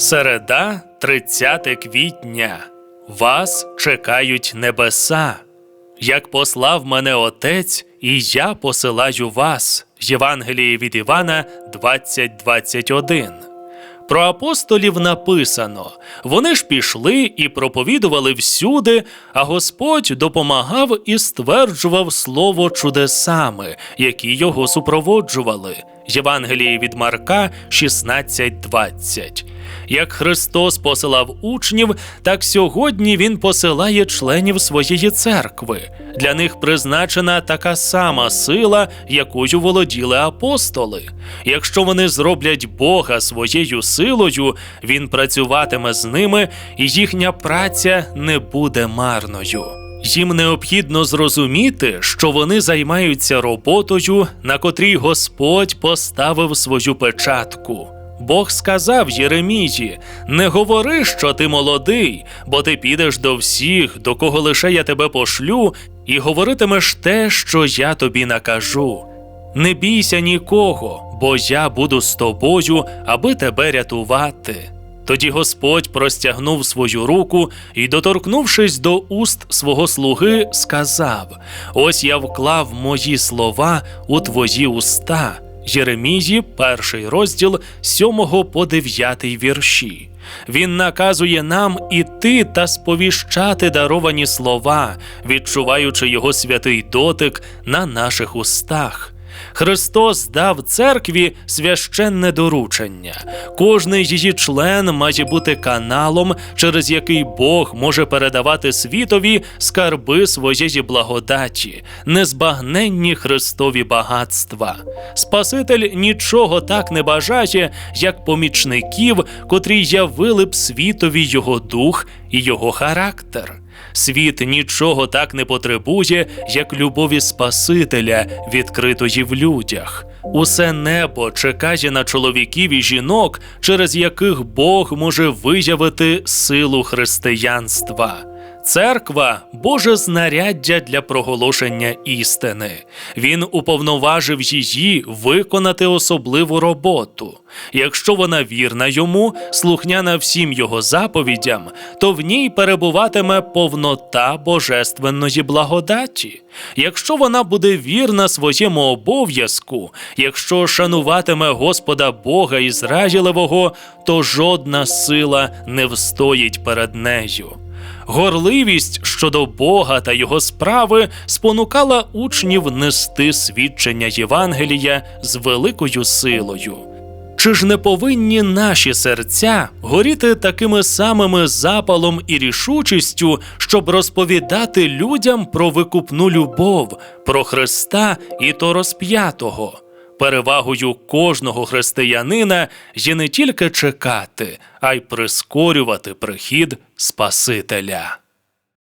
Середа, 30 квітня. Вас чекають небеса. Як послав мене Отець, і я посилаю вас. Євангеліє від Івана 20.21. Про апостолів написано: вони ж пішли і проповідували всюди, а Господь допомагав і стверджував слово чудесами, які його супроводжували. Євангеліє від Марка 16.20. Як Христос посилав учнів, так сьогодні Він посилає членів своєї церкви. Для них призначена така сама сила, якою володіли апостоли. Якщо вони зроблять Бога своєю силою, Він працюватиме з ними, і їхня праця не буде марною. Їм необхідно зрозуміти, що вони займаються роботою, на котрій Господь поставив свою печатку. Бог сказав Єремії: не говори, що ти молодий, бо ти підеш до всіх, до кого лише я тебе пошлю, і говоритимеш те, що я тобі накажу. Не бійся нікого, бо я буду з тобою, аби тебе рятувати. Тоді Господь простягнув свою руку і, доторкнувшись до уст свого слуги, сказав: Ось я вклав мої слова у твої уста. Єремії, перший розділ 7 по 9 вірші. Він наказує нам іти та сповіщати даровані слова, відчуваючи його святий дотик на наших устах. Христос дав церкві священне доручення. Кожний її член має бути каналом, через який Бог може передавати світові скарби своєї благодаті, незбагненні Христові багатства. Спаситель нічого так не бажає, як помічників, котрі явили б світові його дух і його характер. Світ нічого так не потребує, як любові Спасителя, відкритої в людях. Усе небо чекає на чоловіків і жінок, через яких Бог може виявити силу християнства. Церква Боже знаряддя для проголошення істини. Він уповноважив її виконати особливу роботу. Якщо вона вірна йому, слухняна всім його заповідям, то в ній перебуватиме повнота божественної благодаті. Якщо вона буде вірна своєму обов'язку, якщо шануватиме Господа Бога Ізраїлевого, то жодна сила не встоїть перед нею. Горливість щодо Бога та його справи спонукала учнів нести свідчення Євангелія з великою силою. Чи ж не повинні наші серця горіти такими самими запалом і рішучістю, щоб розповідати людям про викупну любов, про Христа і то розп'ятого? Перевагою кожного християнина є не тільки чекати, а й прискорювати прихід Спасителя.